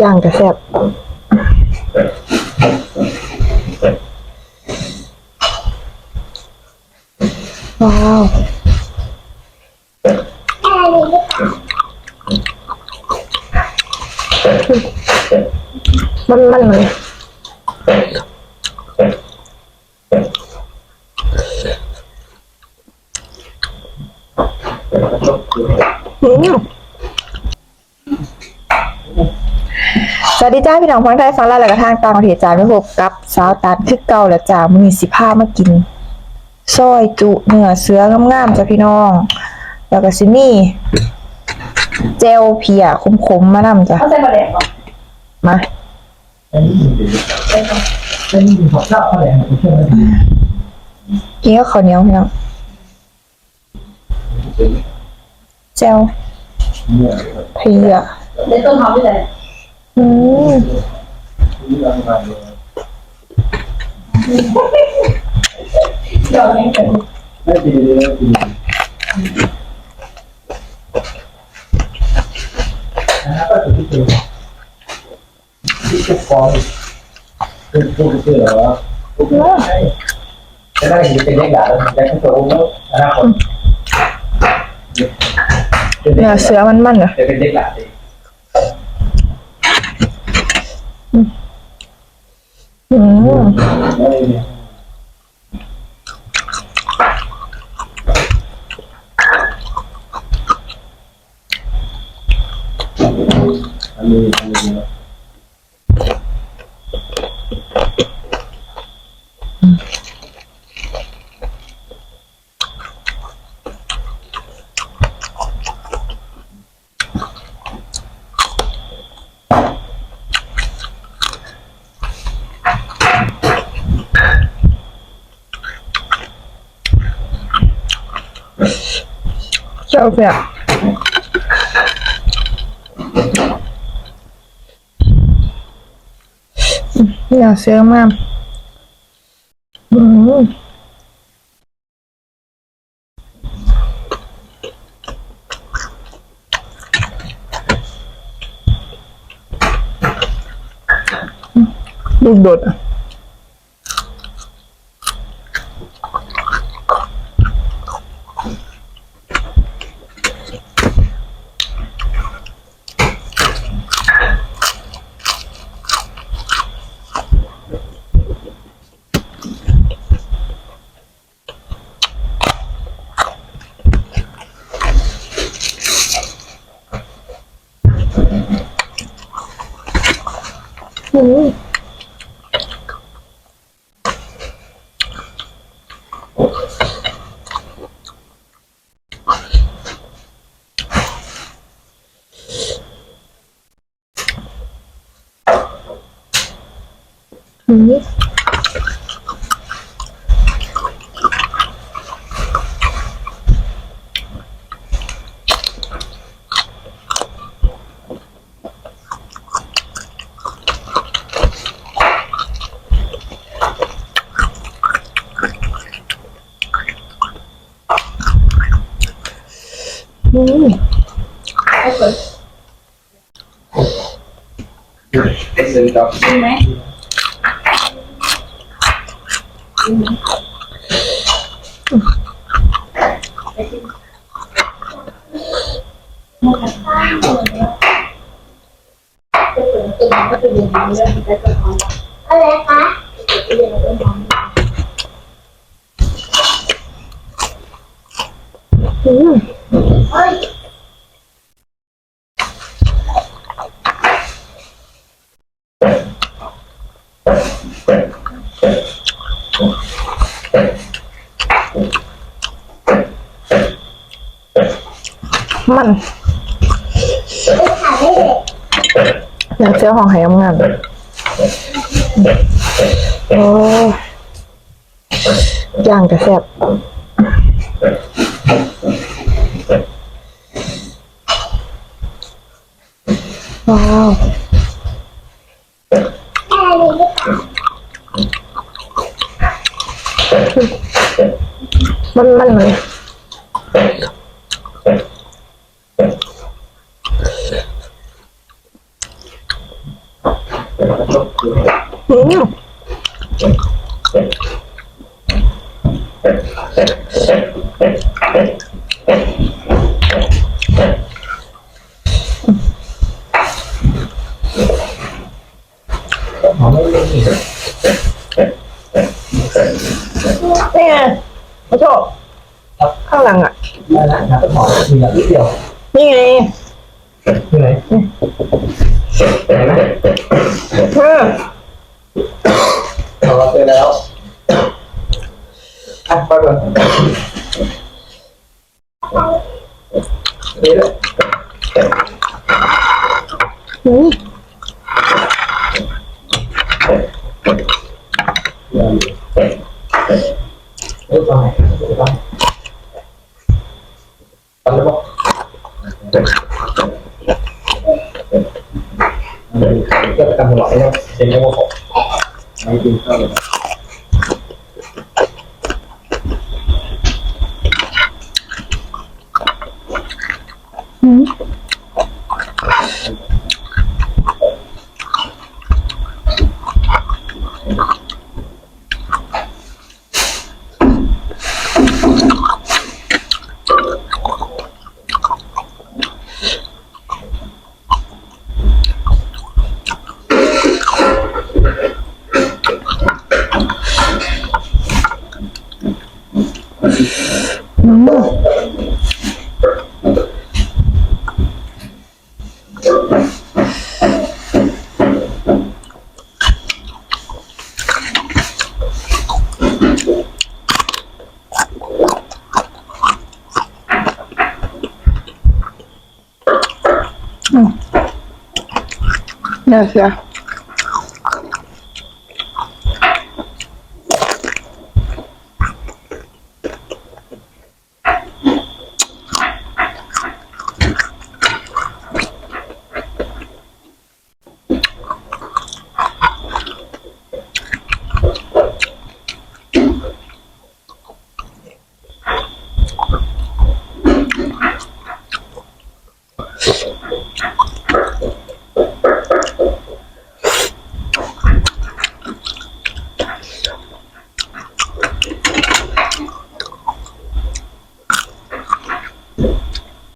ย่างกระแซบว้าวมันมันเลยอืม วัสดีจ้าพี่น้องฟังไทยฟังแลาวและกระทางต่างประเทศจ้าไม่พบกับสาวตัดคือเก่าแล้วจ้ามือนี้สิพามากินซอยจุเนื้อเสืองามๆจ้ะพี่น้อง แล้วก็สิมี่เจลเพียขมๆมานำจ้ะเขาใส่บะแดกหรอมาเป็นหัวข้าวอะไรใช่ไหมกินกับข้าวเหนียวพี่น้องเจลเพียในต้นหอมที่ไหน อืมเดี๋ยวเป็นไม่ดีเลยดีนะครับก็ถือที่เป็นที่จะฟ้องคือพูดคือเหรอพูดใช่จะได้ยินเป็นเลขด่าแล้วได้ขึ้นตัวแล้วอนาคตเนื้อเสือมันๆเหรอจะเป็นเลขด่าเอง อืมอันนี้อันนี้ เจลเพียอืมเนื้อเสืองามอืมลูกโดดอะ อืมอืม อืมให้เปิดเป็นเงินดอกจริงไหมอะไรคะอืม เฮ้ย มันไม่ถ่ายไม่เด็กเนื้อเสือของไหงามๆโอ้ยย่างกระแซบว้าว อะไรนี่ค่ะมันมันเลยอืมนี่ไง มาโชคข้างหลังอะได้แล้วนะต้นหอมมีอย่างนิดเดียวนี่ไงที่ไหนไหนนะเออ เราเจอแล้วอะไปก่อนนี่แหละ อืม เออไปไปทำได้ปะ ก็จะทำหลอดให้เราเป็นแค่ว่าของไม่ดีเท่าไหร่ อืมน่าเสีย じゃあ。